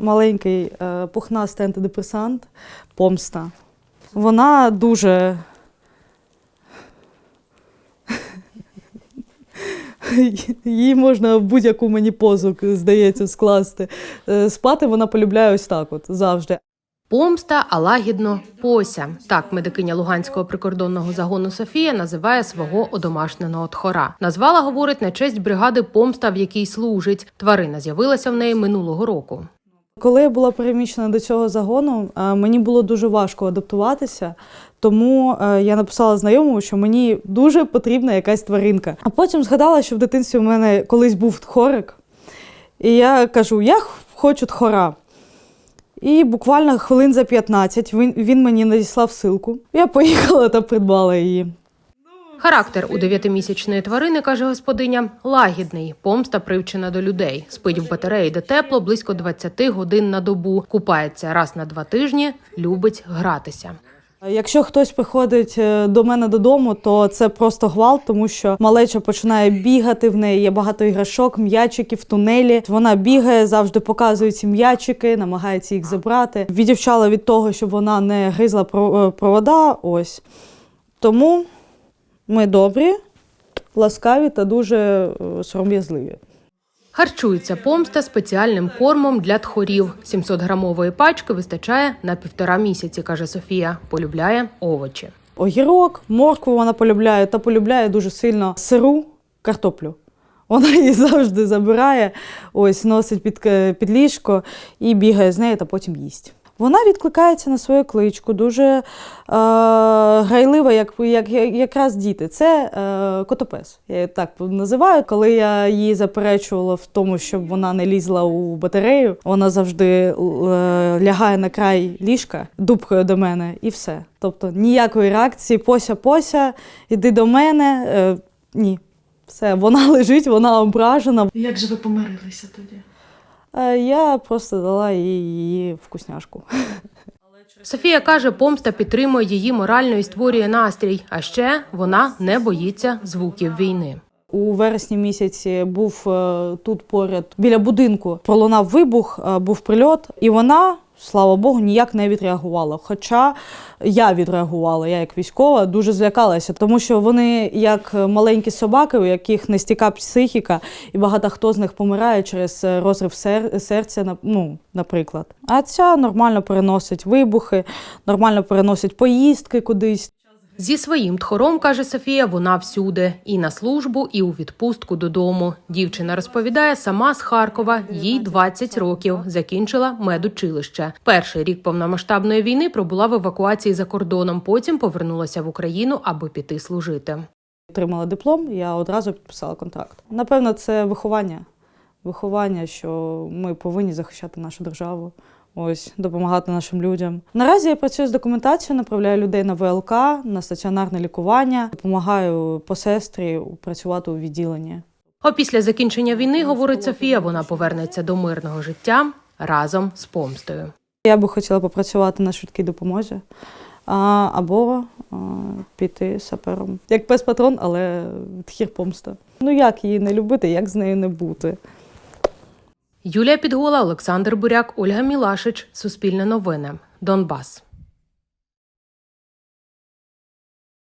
Маленький е, пухнастий антидепресант, помста. Вона дуже. Її можна в будь-яку мені позу, здається, скласти. Е, Спати вона полюбляє ось так, от завжди. Помста, а лагідно пося. Так медикиня Луганського прикордонного загону Софія називає свого одомашненого тхора. Назвала, говорить, на честь бригади помста, в якій служить. Тварина з'явилася в неї минулого року. Коли я була переміщена до цього загону, е, мені було дуже важко адаптуватися, тому е, я написала знайомому, що мені дуже потрібна якась тваринка. А потім згадала, що в дитинстві у мене колись був тхорик, і я кажу: я хочу тхора. І буквально хвилин за 15 він, він мені надіслав ссылку. Я поїхала та придбала її. Характер у дев'ятимісячної тварини, каже господиня, лагідний. Помста привчена до людей. Спить в батареї, де тепло, близько 20 годин на добу. Купається раз на два тижні, любить гратися. Якщо хтось приходить е, до мене додому, то це просто гвалт, тому що малеча починає бігати. В неї є багато іграшок, м'ячиків, тунелі. Вона бігає, завжди показує ці м'ячики, намагається їх забрати. Відівчала від того, щоб вона не гризла е, провода. Ось тому ми добрі, ласкаві та дуже е, сором'язливі. Харчується помста спеціальним кормом для тхорів. 700-грамової пачки вистачає на півтора місяці, каже Софія. Полюбляє овочі. Огірок, моркву вона полюбляє та полюбляє дуже сильно сиру картоплю. Вона її завжди забирає, ось носить під, під ліжко і бігає з нею та потім їсть. Вона відкликається на свою кличку, дуже е, грайлива, як, як, як якраз діти. Це е, котопес. Я її так називаю. Коли я її заперечувала в тому, щоб вона не лізла у батарею, вона завжди е, лягає на край ліжка, дубкою до мене, і все. Тобто ніякої реакції, пося, пося, іди до мене. Е, ні. Все, вона лежить, вона ображена. Як же ви помирилися тоді? Е, Я просто дала їй її вкусняшку. Софія каже, помста підтримує її морально і створює настрій. А ще вона не боїться звуків війни. У вересні місяці був е, тут поряд біля будинку. Пролунав вибух, е, був прильот, і вона, слава Богу, ніяк не відреагувала. Хоча я відреагувала, я як військова дуже злякалася, тому що вони як маленькі собаки, у яких не стіка психіка, і багато хто з них помирає через е, розрив сер- серця, ну, наприклад. А ця нормально переносить вибухи, нормально переносить поїздки кудись. Зі своїм тхором, каже Софія, вона всюди і на службу, і у відпустку додому. Дівчина розповідає сама з Харкова. Їй 20 років. Закінчила медучилище. Перший рік повномасштабної війни пробула в евакуації за кордоном. Потім повернулася в Україну, аби піти служити. Отримала диплом, я одразу підписала контракт. Напевно, це виховання. Виховання, що ми повинні захищати нашу державу, ось допомагати нашим людям. Наразі я працюю з документацією, направляю людей на ВЛК, на стаціонарне лікування, допомагаю посестрі працювати у відділенні. Опісля закінчення війни, говорить Софія, вона повернеться до мирного життя разом з помстою. Я би хотіла попрацювати на швидкій допомозі або піти сапером. Як пес патрон, але тхір помста. Ну як її не любити, як з нею не бути? Юлія Підгола, Олександр Буряк, Ольга Мілашич. Суспільне новини. Донбас.